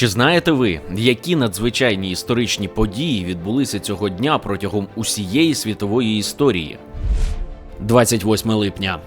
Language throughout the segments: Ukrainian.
Чи знаєте ви, які надзвичайні історичні події відбулися цього дня протягом усієї світової історії? 28 липня.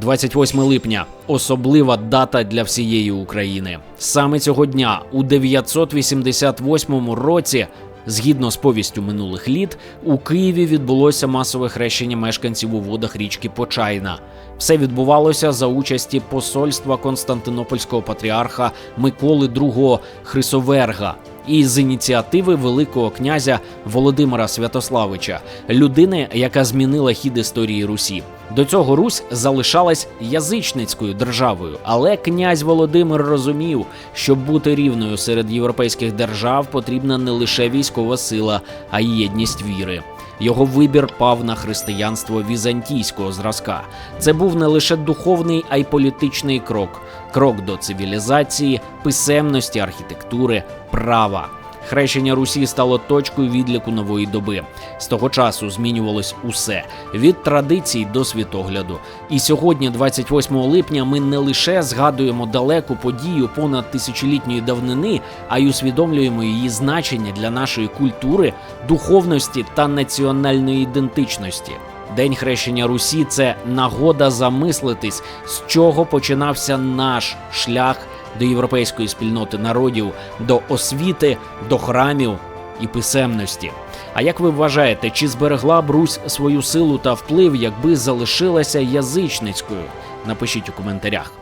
28 липня особлива дата для всієї України. Саме цього дня, у 988 році, згідно з повістю минулих літ, у Києві відбулося масове хрещення мешканців у водах річки Почайна. Все відбувалося за участі посольства Константинопольського патріарха Миколи II Хрисоверга і з ініціативи Великого князя Володимира Святославича, людини, яка змінила хід історії Русі. До цього Русь залишалась язичницькою державою, але князь Володимир розумів, щоб бути рівною серед європейських держав, потрібна не лише військова сила, а й єдність віри. Його вибір пав на християнство візантійського зразка. Це був не лише духовний, а й політичний крок крок до цивілізації, писемності, архітектури, права. Хрещення Русі стало точкою відліку нової доби. З того часу змінювалось усе від традицій до світогляду. І сьогодні, 28 липня, ми не лише згадуємо далеку подію понад тисячолітньої давнини, а й усвідомлюємо її значення для нашої культури, духовності та національної ідентичності. День хрещення Русі це нагода замислитись, з чого починався наш шлях до європейської спільноти народів, до освіти, до храмів і писемності. А як ви вважаєте, чи зберегла б Русь свою силу та вплив, якби залишилася язичницькою? Напишіть у коментарях.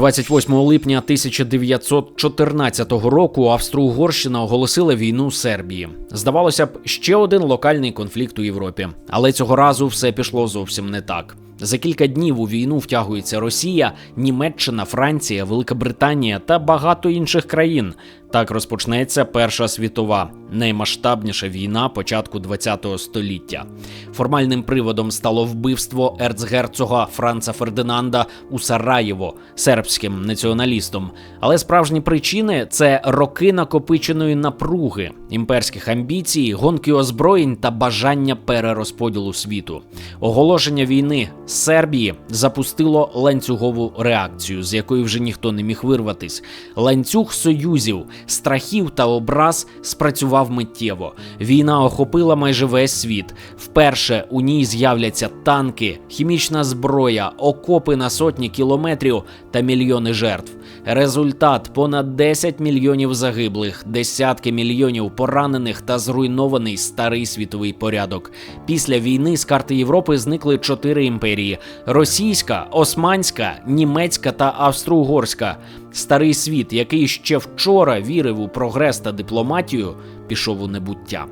28 липня 1914 року Австро-Угорщина оголосила війну Сербії. Здавалося б, ще один локальний конфлікт у Європі, але цього разу все пішло зовсім не так. За кілька днів у війну втягується Росія, Німеччина, Франція, Велика Британія та багато інших країн. Так розпочнеться Перша світова, наймасштабніша війна початку ХХ століття. Формальним приводом стало вбивство ерцгерцога Франца Фердинанда у Сараєво сербським націоналістом. Але справжні причини це роки накопиченої напруги, імперських амбіцій, гонки озброєнь та бажання перерозподілу світу. Оголошення війни Сербії запустило ланцюгову реакцію, з якої вже ніхто не міг вирватись. Ланцюг союзів страхів та образ спрацював миттєво. Війна охопила майже весь світ. Вперше у ній з'являться танки, хімічна зброя, окопи на сотні кілометрів та мільйони жертв. Результат понад 10 мільйонів загиблих, десятки мільйонів поранених та зруйнований старий світовий порядок. Після війни з карти Європи зникли чотири імперії: російська, османська, німецька та австро-угорська. Старий світ, який ще вчора вірив у прогрес та дипломатію, пішов у небуття.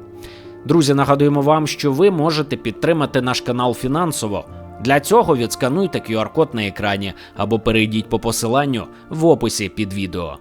Друзі, нагадуємо вам, що ви можете підтримати наш канал фінансово. Для цього відскануйте QR-код на екрані або перейдіть по посиланню в описі під відео.